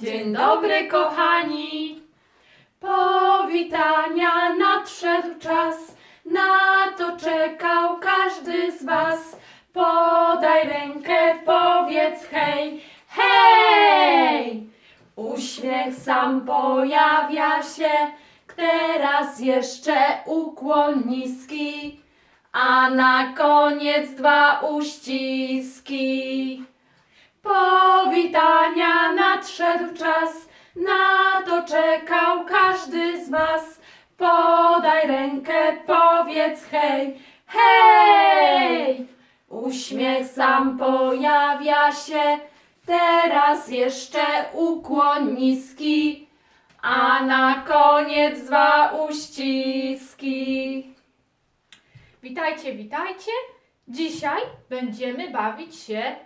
Dzień dobry, kochani! Powitania nadszedł czas, na to czekał każdy z was. Podaj rękę, powiedz hej, hej! Uśmiech sam pojawia się, teraz jeszcze ukłon niski, a na koniec dwa uściski. Powitania nadszedł czas, na to czekał każdy z was. Podaj rękę, powiedz hej, hej! Uśmiech sam pojawia się, teraz jeszcze ukłon niski, a na koniec dwa uściski. Witajcie, witajcie! Dzisiaj będziemy bawić się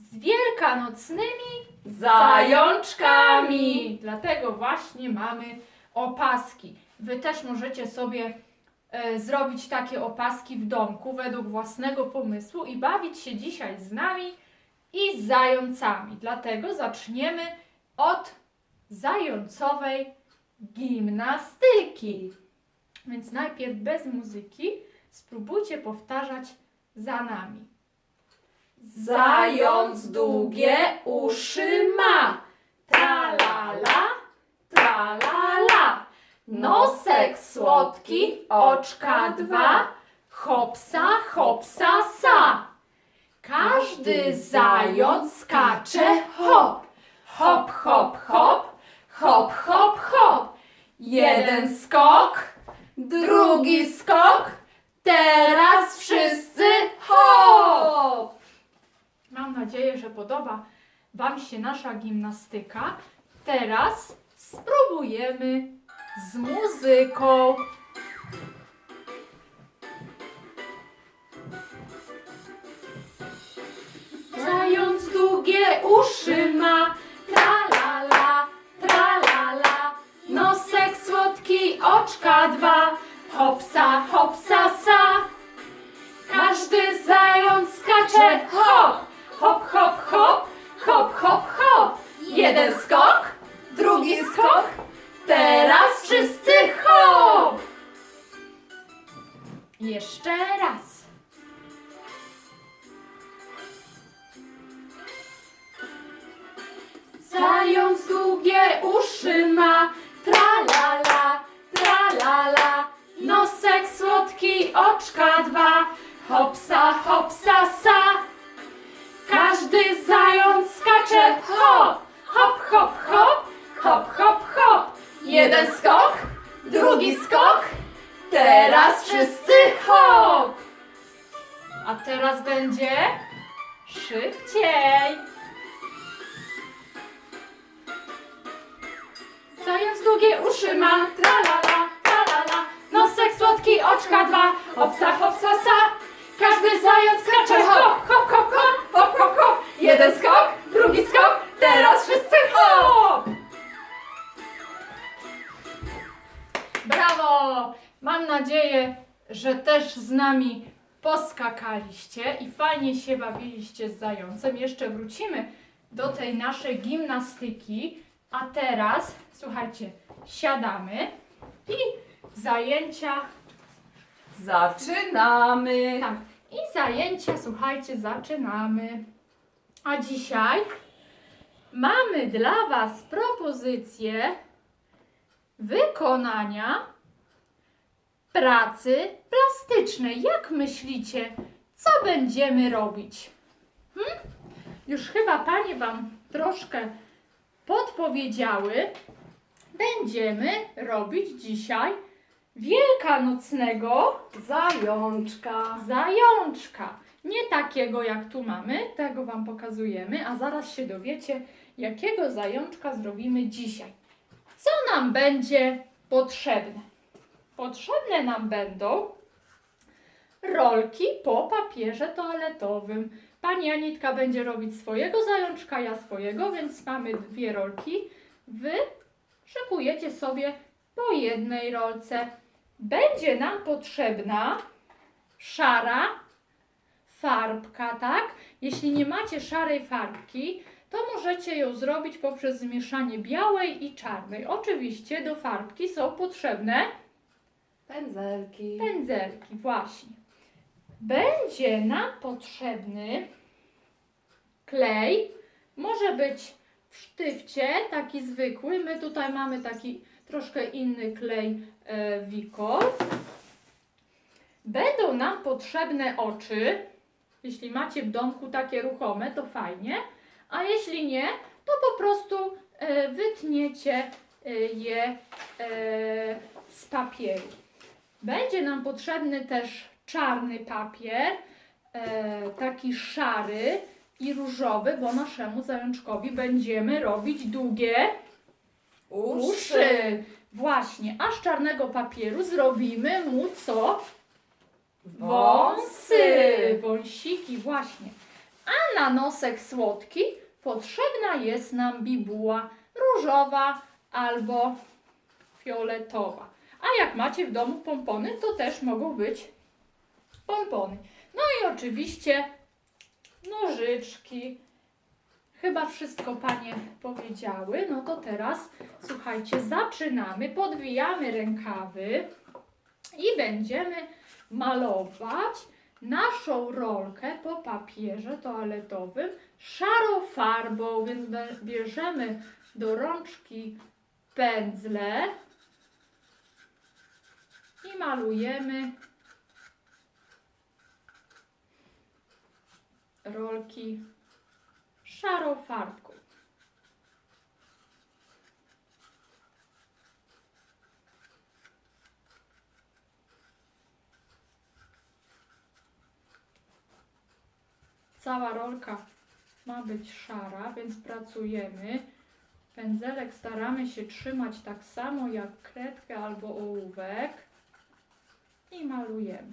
z wielkanocnymi zajączkami. Dlatego właśnie mamy opaski. Wy też możecie sobie e, zrobić takie opaski w domku według własnego pomysłu i bawić się dzisiaj z nami i z zającami. Dlatego zaczniemy od zającowej gimnastyki. Więc najpierw bez muzyki spróbujcie powtarzać za nami. Zając długie uszy ma, tra la la, tra la la. Nosek słodki, oczka dwa, hopsa, hopsa, sa. Każdy zając skacze hop, hop, hop, hop, hop, hop, hop. Jeden skok, drugi skok, teraz wszyscy hop! Podoba Wam się nasza gimnastyka. Teraz spróbujemy z muzyką. Zając długie uszy ma, tra la la, tra la la. Nosek słodki, oczka dwa, hopsa, hopsa, sa. Każdy zając skacze hop, hop, hop, hop, hop, hop, hop. Jeden skok, drugi skok, teraz wszyscy hop. Jeszcze raz. Zając długie uszy ma, tra la la, tra la la. Nosek słodki, oczka dwa, hopsa, hopsa, sa. Każdy zając skacze hop, hop, hop, hop, hop, hop, hop. Jeden skok, drugi skok, teraz wszyscy hop. A teraz będzie szybciej. Zając długie uszy ma, tralala, tralala. Nosek słodki, oczka dwa, hopsa, hopsa, sa. Każdy zając skacze hop, hop. Jeden skok, drugi skok, teraz wszyscy hop! Brawo! Mam nadzieję, że też z nami poskakaliście i fajnie się bawiliście z zającem. Jeszcze wrócimy do tej naszej gimnastyki. A teraz, słuchajcie, siadamy i zajęcia. Zaczynamy! Tak, i zajęcia, słuchajcie, zaczynamy. A dzisiaj mamy dla Was propozycję wykonania pracy plastycznej. Jak myślicie, co będziemy robić? Hmm? Już chyba Panie Wam troszkę podpowiedziały. Będziemy robić dzisiaj wielkanocnego Zajączka! zajączka. Nie takiego jak tu mamy, tego Wam pokazujemy, a zaraz się dowiecie, jakiego zajączka zrobimy dzisiaj. Co nam będzie potrzebne? Potrzebne nam będą rolki po papierze toaletowym. Pani Anitka będzie robić swojego zajączka, ja swojego, więc mamy dwie rolki. Wy szykujecie sobie po jednej rolce. Będzie nam potrzebna szara farbka, tak? Jeśli nie macie szarej farbki, to możecie ją zrobić poprzez zmieszanie białej i czarnej. Oczywiście do farbki są potrzebne Pędzelki. pędzelki, właśnie. Będzie nam potrzebny klej. Może być w sztywcie, taki zwykły. My tutaj mamy taki troszkę inny klej e, Wikol. Będą nam potrzebne oczy. Jeśli macie w domku takie ruchome, to fajnie. A jeśli nie, to po prostu e, wytniecie e, je e, z papieru. Będzie nam potrzebny też czarny papier, taki szary i różowy, bo naszemu zajączkowi będziemy robić długie uszy. Właśnie, a z czarnego papieru zrobimy mu co? Wąsy, wąsiki, właśnie. A na nosek słodki potrzebna jest nam bibuła różowa albo fioletowa. A jak macie w domu pompony, to też mogą być pompony. No i oczywiście nożyczki. Chyba wszystko panie powiedziały. No to teraz słuchajcie, zaczynamy. Podwijamy rękawy i będziemy malować naszą rolkę po papierze toaletowym szarą farbą, więc bierzemy do rączki pędzle i malujemy rolki szarą farbką. Cała rolka ma być szara, więc pracujemy. Pędzelek staramy się trzymać tak samo jak kredkę albo ołówek i malujemy.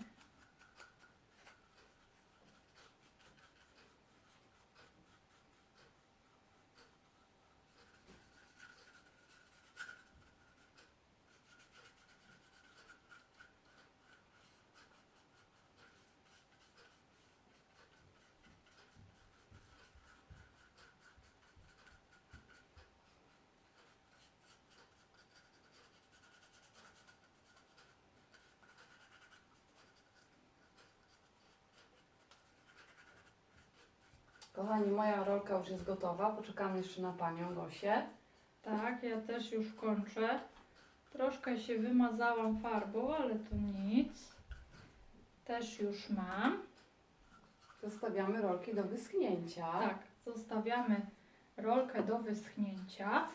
Kochani, moja rolka już jest gotowa. Poczekamy jeszcze na panią Gosię. Tak, ja też już kończę. Troszkę się wymazałam farbą, ale to nic. Też już mam. Zostawiamy rolki do wyschnięcia. Tak, zostawiamy rolkę do wyschnięcia.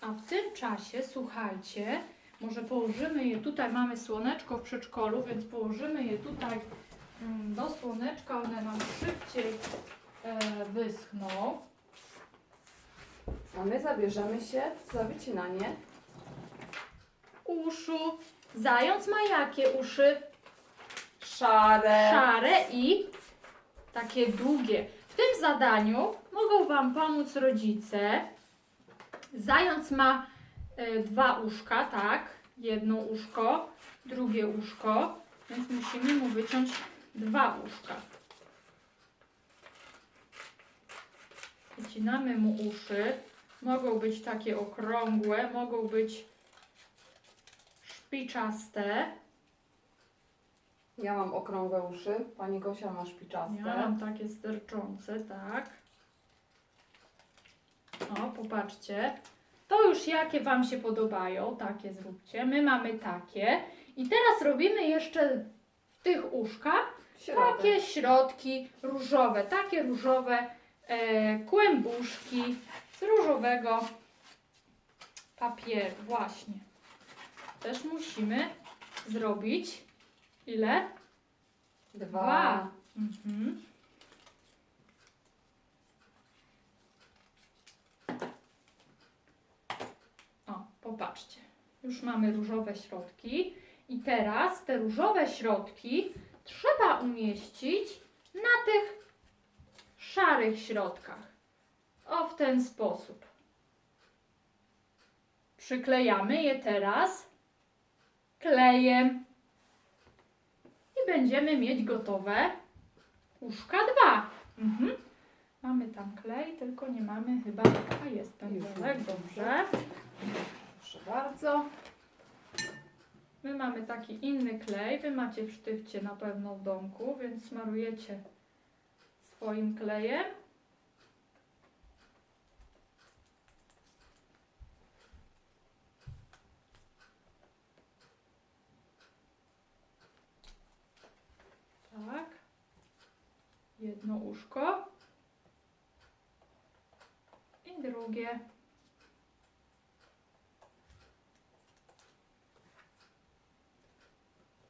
A w tym czasie, słuchajcie, może położymy je tutaj, mamy słoneczko w przedszkolu, więc położymy je tutaj mm, do słoneczka, one nam szybciej e, wyschną. A my zabierzemy się za wycinanie. Uszu. Zając ma jakie uszy? Szare. szare i takie długie. W tym zadaniu mogą Wam pomóc rodzice. Zając ma e, dwa uszka, tak? Jedno uszko, drugie uszko, więc musimy mu wyciąć dwa uszka. Wycinamy mu uszy. Mogą być takie okrągłe, mogą być szpiczaste. Ja mam okrągłe uszy. Pani Gosia ma szpiczaste. Ja mam takie sterczące, tak. O, popatrzcie. To już jakie Wam się podobają, takie zróbcie. My mamy takie. I teraz robimy jeszcze w tych uszkach Środek. takie środki różowe, takie różowe kłębuszki z różowego papieru. Właśnie. Też musimy zrobić ile? Dwa. Dwa. Mhm. O, popatrzcie. Już mamy różowe środki. I teraz te różowe środki trzeba umieścić na tych szarych środkach. O, w ten sposób. Przyklejamy je teraz klejem i będziemy mieć gotowe uszka dwa. Mhm. Mamy tam klej, tylko nie mamy chyba. A jest pędzelek, dobrze. Proszę bardzo. My mamy taki inny klej. Wy macie w sztywcie na pewno w domku, więc smarujecie swoim klejem. Tak. Jedno uszko. I drugie.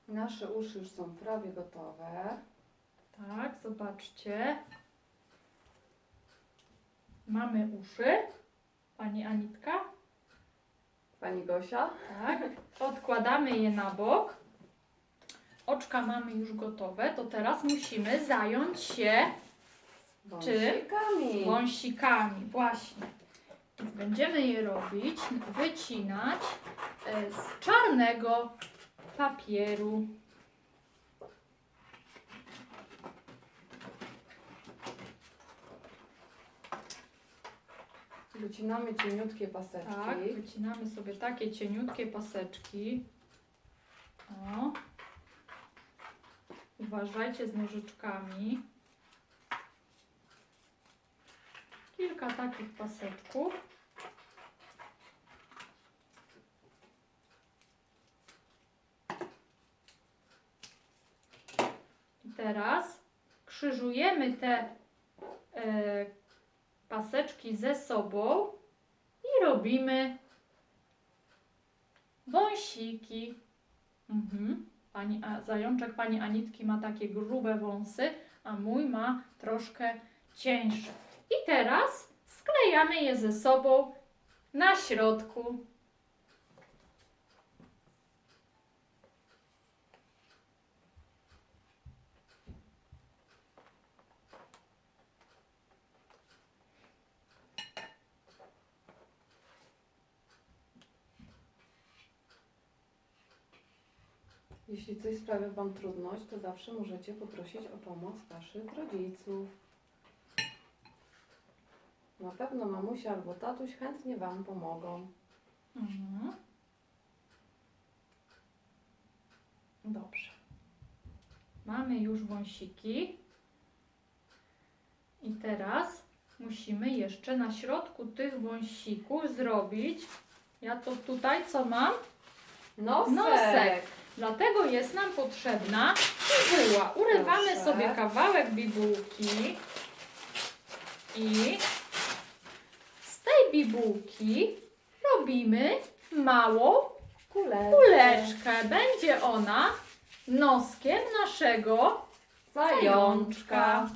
Nasze uszy już są prawie gotowe. Tak, zobaczcie. Mamy uszy. Pani Anitka. Pani Gosia? Tak. Odkładamy je na bok. Oczka mamy już gotowe. To teraz musimy zająć się Wąsikami. wąsikami. Właśnie. Więc będziemy je robić, wycinać e, z czarnego papieru. Wycinamy cieniutkie paseczki. Tak, wycinamy sobie takie cieniutkie paseczki. O. Uważajcie z nożyczkami. Kilka takich paseczków. I teraz krzyżujemy te e, paseczki ze sobą i robimy wąsiki. Mhm. Pani A, zajączek pani Anitki ma takie grube wąsy, a mój ma troszkę cieńsze. I teraz sklejamy je ze sobą na środku. Jeśli coś sprawia Wam trudność, to zawsze możecie poprosić o pomoc Waszych rodziców. Na pewno mamusia albo tatuś chętnie Wam pomogą. Mhm. Dobrze. Mamy już wąsiki. I teraz musimy jeszcze na środku tych wąsików zrobić. Ja to tutaj co mam? Nosek! Nosek. Dlatego jest nam potrzebna bibuła. Urywamy Proszę. sobie kawałek bibułki i z tej bibułki robimy małą Kuleczkę. kuleczkę. Będzie ona noskiem naszego zajączka.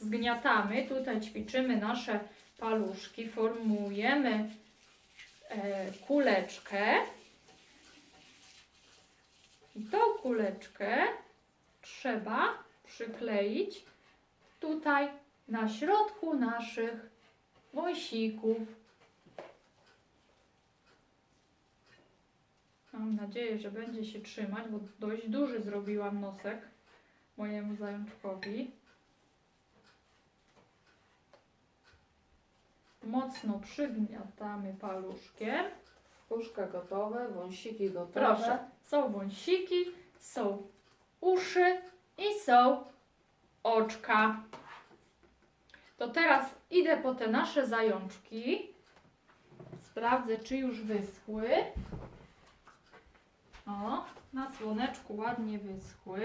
Zgniatamy, tutaj ćwiczymy nasze paluszki, formujemy e, kuleczkę. I tą kuleczkę trzeba przykleić tutaj na środku naszych wąsików. Mam nadzieję, że będzie się trzymać, bo dość duży zrobiłam nosek mojemu zajączkowi. Mocno przygniatamy paluszkiem. Uszka gotowe, wąsiki gotowe. Proszę, są wąsiki, są uszy i są oczka. To teraz idę po te nasze zajączki. Sprawdzę, czy już wyschły. O, na słoneczku ładnie wyschły.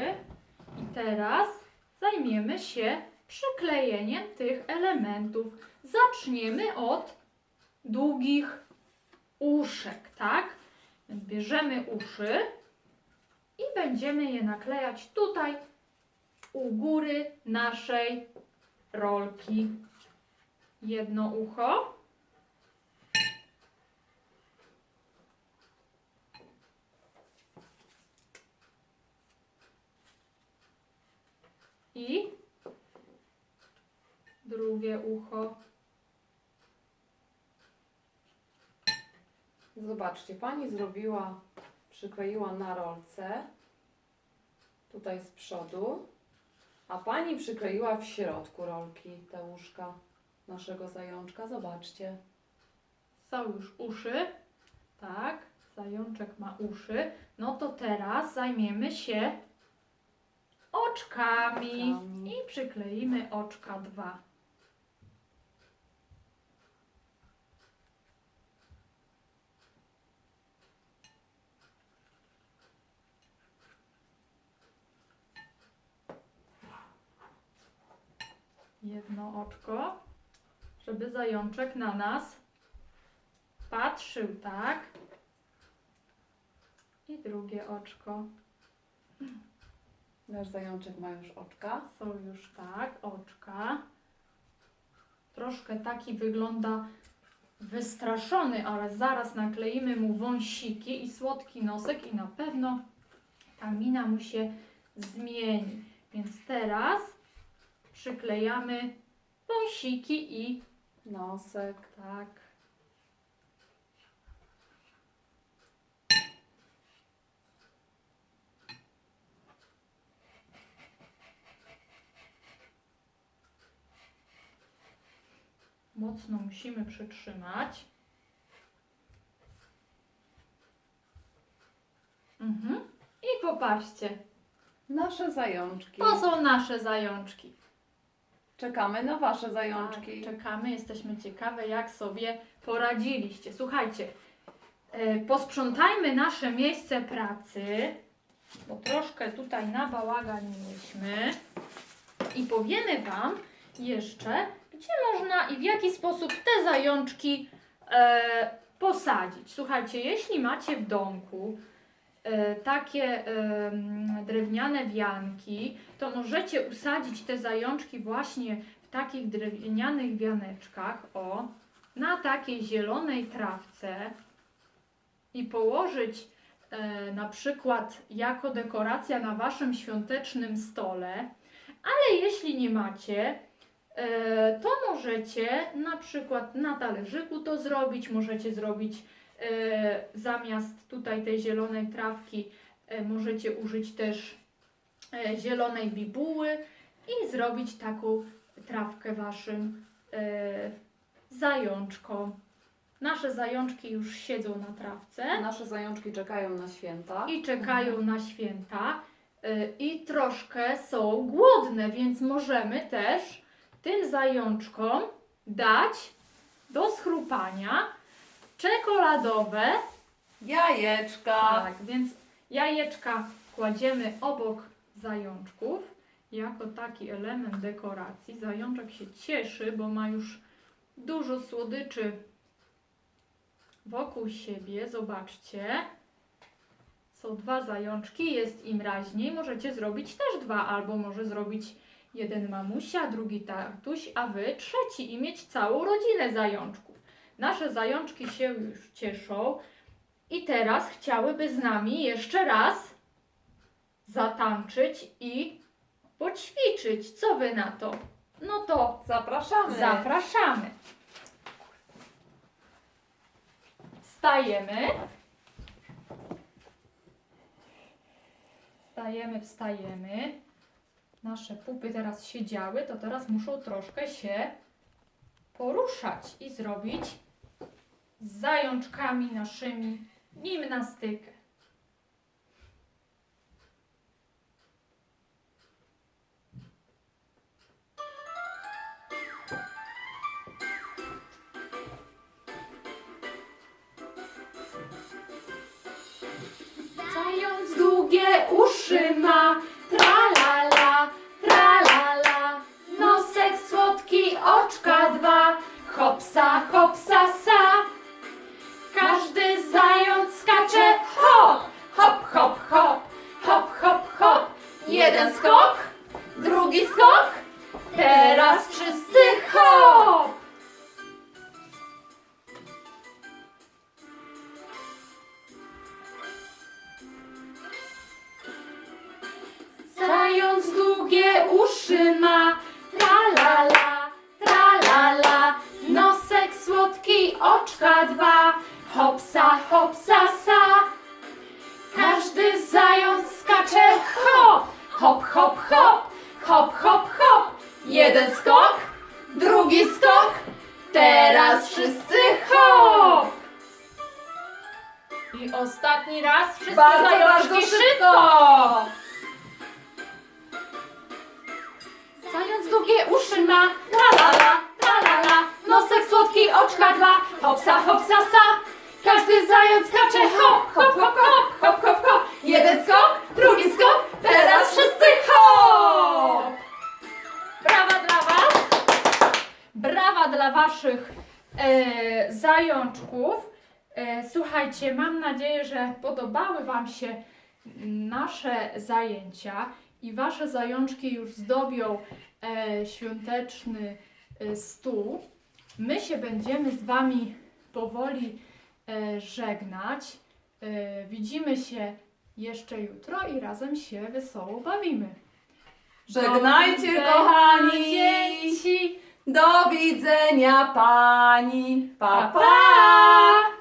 I teraz zajmiemy się przyklejeniem tych elementów. Zaczniemy od długich uszek, tak? Więc bierzemy uszy i będziemy je naklejać tutaj u góry naszej rolki. Jedno ucho. I drugie ucho. Zobaczcie, Pani zrobiła, przykleiła na rolce, tutaj z przodu, a Pani przykleiła w środku rolki te łóżka. naszego zajączka. Zobaczcie. Są już uszy. Tak, zajączek ma uszy. No to teraz zajmiemy się oczkami. Oczkami. I przykleimy oczka dwa. Jedno oczko, żeby zajączek na nas patrzył, tak? I drugie oczko. Nasz zajączek ma już oczka. Są już tak, oczka. Troszkę taki wygląda wystraszony, ale zaraz nakleimy mu wąsiki i słodki nosek i na pewno ta mina mu się zmieni. Więc teraz przyklejamy wąsiki i Nosek. tak. Mocno musimy przytrzymać. Mhm. I popatrzcie, Nasze zajączki. to są nasze zajączki. Czekamy na wasze Tak, zajączki. czekamy, jesteśmy ciekawe, jak sobie poradziliście. Słuchajcie, e, posprzątajmy nasze miejsce pracy, bo troszkę tutaj nabałaganiliśmy i powiemy Wam jeszcze, gdzie można i w jaki sposób te zajączki e, posadzić. Słuchajcie, jeśli macie w domku takie em, drewniane wianki, to możecie usadzić te zajączki właśnie w takich drewnianych wianeczkach, o, na takiej zielonej trawce i położyć e, na przykład jako dekoracja na waszym świątecznym stole, ale jeśli nie macie, e, to możecie na przykład na talerzyku to zrobić, możecie zrobić e, zamiast tutaj tej zielonej trawki, e, możecie użyć też e, zielonej bibuły i zrobić taką trawkę waszym e, zajączkom. Nasze zajączki już siedzą na trawce Nasze zajączki czekają na święta. i czekają na święta i troszkę są głodne, więc możemy też tym zajączkom dać do schrupania czekoladowe. Jajeczka. Tak, więc jajeczka kładziemy obok zajączków jako taki element dekoracji. Zajączek się cieszy, bo ma już dużo słodyczy wokół siebie. Zobaczcie. Są dwa zajączki, jest im raźniej. Możecie zrobić też dwa, albo może zrobić jeden mamusia, drugi tatuś, a wy trzeci i mieć całą rodzinę zajączków. Nasze zajączki się już cieszą i teraz chciałyby z nami jeszcze raz zatańczyć i poćwiczyć. Co wy na to? No to Zapraszamy. Zapraszamy. Wstajemy. Wstajemy, wstajemy. Nasze pupy teraz siedziały, to teraz muszą troszkę się poruszać i zrobić z zajączkami naszymi gimnastykę. Zając długie uszy ma, hopsa, hopsa, sa. Każdy zając skacze, hop, hop, hop, hop, hop, hop, hop. Jeden skok, drugi skok, Teraz wszyscy hop! I ostatni raz wszystkie Bardzo, zajączki bardzo szybko! szybko! Zając długie uszy ma, la la la, la la la, nosek słodki, oczka dwa, hopsa, hopsa, sa. Każdy zając skacze, hop, hop, hop, hop, hop, hop, hop. Jeden skok, drugi skok, teraz wszyscy hop! Brawa dla Was! Brawa dla Waszych e, zajączków. E, słuchajcie, mam nadzieję, że podobały Wam się nasze zajęcia i Wasze zajączki już zdobią e, świąteczny e, stół. My się będziemy z Wami powoli żegnać. E, widzimy się jeszcze jutro i razem się wesoło bawimy. Do Żegnajcie, widzenia, kochani! Dzieci! Do widzenia, pani! Pa, Pa, pa! pa!